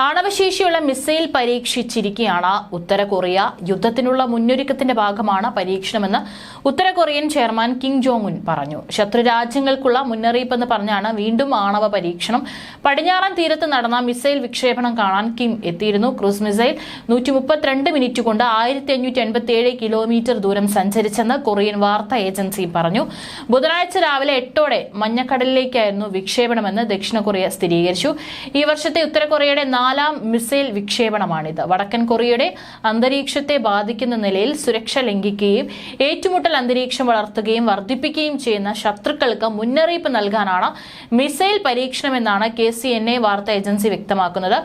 ആണവശേഷിയുള്ള missile പരീക്ഷിച്ചിരിക്കുകയാണ് ഉത്തര Korea യുദ്ധത്തിനുള്ള മുന്നൊരുക്കത്തിന്റെ ഭാഗമാണ് പരീക്ഷണമെന്ന് ഉത്തര Korean chairman Kim Jong Un പറഞ്ഞു. ശത്രു രാജ്യങ്ങൾക്കുള്ള മുന്നറിയിപ്പെന്ന് പറഞ്ഞാണ് വീണ്ടും ആണവ പരീക്ഷണം. പടിഞ്ഞാറൻ തീരത്ത് നടന്ന മിസൈൽ വിക്ഷേപണം കാണാൻ കിം എത്തിയിരുന്നു. ക്രൂസ് മിസൈൽ നൂറ്റി മുപ്പത്തിരണ്ട് മിനിറ്റ് കൊണ്ട് ആയിരത്തി അഞ്ഞൂറ്റി എൺപത്തി ഏഴ് കിലോമീറ്റർ ദൂരം സഞ്ചരിച്ചെന്ന് കൊറിയൻ വാർത്താ ഏജൻസി പറഞ്ഞു. ബുധനാഴ്ച രാവിലെ എട്ടോടെ മഞ്ഞക്കടലിലേക്കായിരുന്നു വിക്ഷേപണമെന്ന് ദക്ഷിണ കൊറിയ സ്ഥിരീകരിച്ചു. ഈ വർഷത്തെ ഉത്തര കൊറിയയുടെ നാലാം മിസൈൽ വിക്ഷേപണമാണിത്. വടക്കൻ കൊറിയയുടെ അന്തരീക്ഷത്തെ ബാധിക്കുന്ന നിലയിൽ സുരക്ഷ ലംഘിക്കുകയും ഏറ്റുമുട്ടൽ അന്തരീക്ഷം വളർത്തുകയും വർദ്ധിപ്പിക്കുകയും ചെയ്യുന്ന ശത്രുക്കൾക്ക് മുന്നറിയിപ്പ് നൽകാനാണ് മിസൈൽ പരീക്ഷണമെന്നാണ് കെ സി എൻ എ വാർത്താ ഏജൻസി വ്യക്തമാക്കുന്നത്.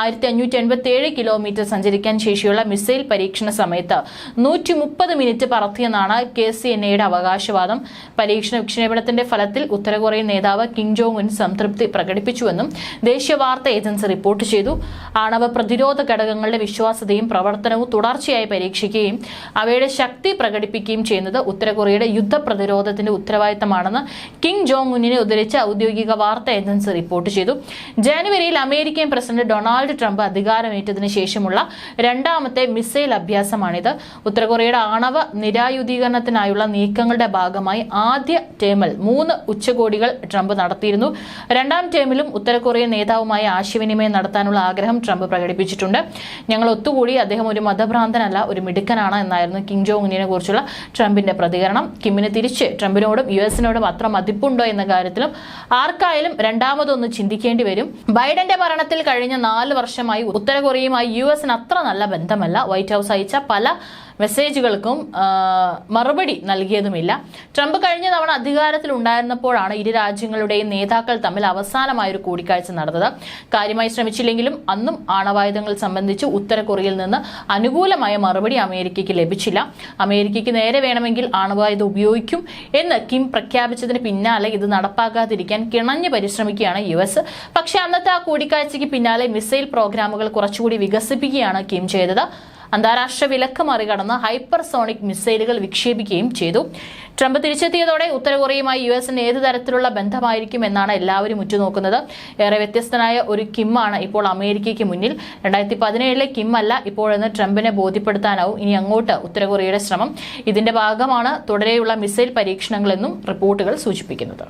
ആയിരത്തി അഞ്ഞൂറ്റി എൺപത്തി ഏഴ് കിലോമീറ്റർ സഞ്ചരിക്കാൻ ശേഷിയുള്ള മിസൈൽ പരീക്ഷണ സമയത്ത് നൂറ്റി മുപ്പത് മിനിറ്റ് പറത്തിയെന്നാണ് കെ സി എൻ എയുടെ അവകാശവാദം. പരീക്ഷണ വിക്ഷേപണത്തിന്റെ ഫലത്തിൽ ഉത്തര കൊറിയൻ നേതാവ് കിം ജോങ് ഉൻ സംതൃപ്തി പ്രകടിപ്പിച്ചുവെന്നും ദേശീയ വാർത്താ ഏജൻസി റിപ്പോർട്ട് ചെയ്തു. ആണവ പ്രതിരോധ ഘടകങ്ങളുടെ വിശ്വാസ്യതയും പ്രവർത്തനവും തുടർച്ചയായി പരീക്ഷിക്കുകയും അവയുടെ ശക്തി പ്രകടിപ്പിക്കുകയും ചെയ്യുന്നത് ഉത്തരകൊറിയയുടെ യുദ്ധ പ്രതിരോധത്തിന്റെ ഉത്തരവാദിത്തമാണെന്ന് കിങ് ജോങ് ഉന്നിനെ ഉദ്ധരിച്ച ഔദ്യോഗിക വാർത്താ ഏജൻസി റിപ്പോർട്ട് ചെയ്തു. ജനുവരിയിൽ അമേരിക്കൻ പ്രസിഡന്റ് ഡൊണാൾഡ് ട്രംപ് അധികാരമേറ്റതിനു ശേഷമുള്ള രണ്ടാമത്തെ മിസൈൽ അഭ്യാസമാണിത്. ഉത്തരകൊറിയയുടെ ആണവ നിരായുധീകരണത്തിനായുള്ള നീക്കങ്ങളുടെ ഭാഗമായി ആദ്യ ടേമിൽ മൂന്ന് ഉച്ചകോടികൾ ട്രംപ് നടത്തിയിരുന്നു. രണ്ടാം ടേമിലും ഉത്തരകൊറിയൻ നേതാവുമായി ആശയവിനിമയം നടത്താനുള്ള ആഗ്രഹം ട്രംപ് പ്രകടിപ്പിച്ചിട്ടുണ്ട്. ഞങ്ങൾ ഒത്തുകൂടി അദ്ദേഹം ഒരു മതഭ്രാന്തനല്ല ഒരു മിടുക്കനാണ് എന്നായിരുന്നു കിം ജോങ് ഉന്നിനെ കുറിച്ചുള്ള ട്രംപിന്റെ പ്രതികരണം. കിമ്മിന് തിരിച്ച് ട്രംപിനോടും യു എസിനോടും അത്ര മതിപ്പുണ്ടോ എന്ന കാര്യത്തിലും ആർക്കായാലും രണ്ടാമതൊന്ന് ചിന്തിക്കേണ്ടി വരും. ബൈഡന്റെ ഭരണത്തിൽ കഴിഞ്ഞ നാല് വർഷമായി ഉത്തര കൊറിയയുമായി യു എസിന് അത്ര നല്ല ബന്ധമല്ല. വൈറ്റ് ഹൗസ് അയച്ച പല മെസ്സേജുകൾക്കും മറുപടി നൽകിയതുമില്ല. ട്രംപ് കഴിഞ്ഞ തവണ അധികാരത്തിൽ ഉണ്ടായിരുന്നപ്പോഴാണ് ഇരു രാജ്യങ്ങളുടെയും നേതാക്കൾ തമ്മിൽ അവസാനമായ ഒരു കൂടിക്കാഴ്ച നടന്നത്. കാര്യമായി ശ്രമിച്ചില്ലെങ്കിലും അന്നും ആണവായുധങ്ങൾ സംബന്ധിച്ച് ഉത്തര കൊറിയയിൽ നിന്ന് അനുകൂലമായ മറുപടി അമേരിക്കയ്ക്ക് ലഭിച്ചില്ല. അമേരിക്കയ്ക്ക് നേരെ വേണമെങ്കിൽ ആണവായുധം ഉപയോഗിക്കും എന്ന് കിം പ്രഖ്യാപിച്ചതിന് പിന്നാലെ ഇത് നടപ്പാക്കാതിരിക്കാൻ കിണഞ്ഞ് പരിശ്രമിക്കുകയാണ് യു എസ്. പക്ഷേ അന്നത്തെ ആ കൂടിക്കാഴ്ചയ്ക്ക് പിന്നാലെ മിസൈൽ പ്രോഗ്രാമുകൾ കുറച്ചുകൂടി വികസിപ്പിക്കുകയാണ് കിം ചെയ്തത്. അന്താരാഷ്ട്ര വിലക്ക് മറികടന്ന് ഹൈപ്പർസോണിക് മിസൈലുകൾ വിക്ഷേപിക്കുകയും ചെയ്തു. ട്രംപ് തിരിച്ചെത്തിയതോടെ ഉത്തര കൊറിയയുമായി യു എസിന് ഏത് തരത്തിലുള്ള ബന്ധമായിരിക്കും എന്നാണ് എല്ലാവരും ഉറ്റുനോക്കുന്നത്. ഏറെ വ്യത്യസ്തനായ ഒരു കിമ്മാണ് ഇപ്പോൾ അമേരിക്കയ്ക്ക് മുന്നിൽ. രണ്ടായിരത്തി പതിനേഴിലെ കിം അല്ല ഇപ്പോഴെന്ന് ട്രംപിനെ ബോധ്യപ്പെടുത്താനാവും ഇനി അങ്ങോട്ട് ഉത്തരകൊറിയയുടെ ശ്രമം. ഇതിന്റെ ഭാഗമാണ് തുടരെയുള്ള മിസൈൽ പരീക്ഷണങ്ങളെന്നും റിപ്പോർട്ടുകൾ സൂചിപ്പിക്കുന്നത്.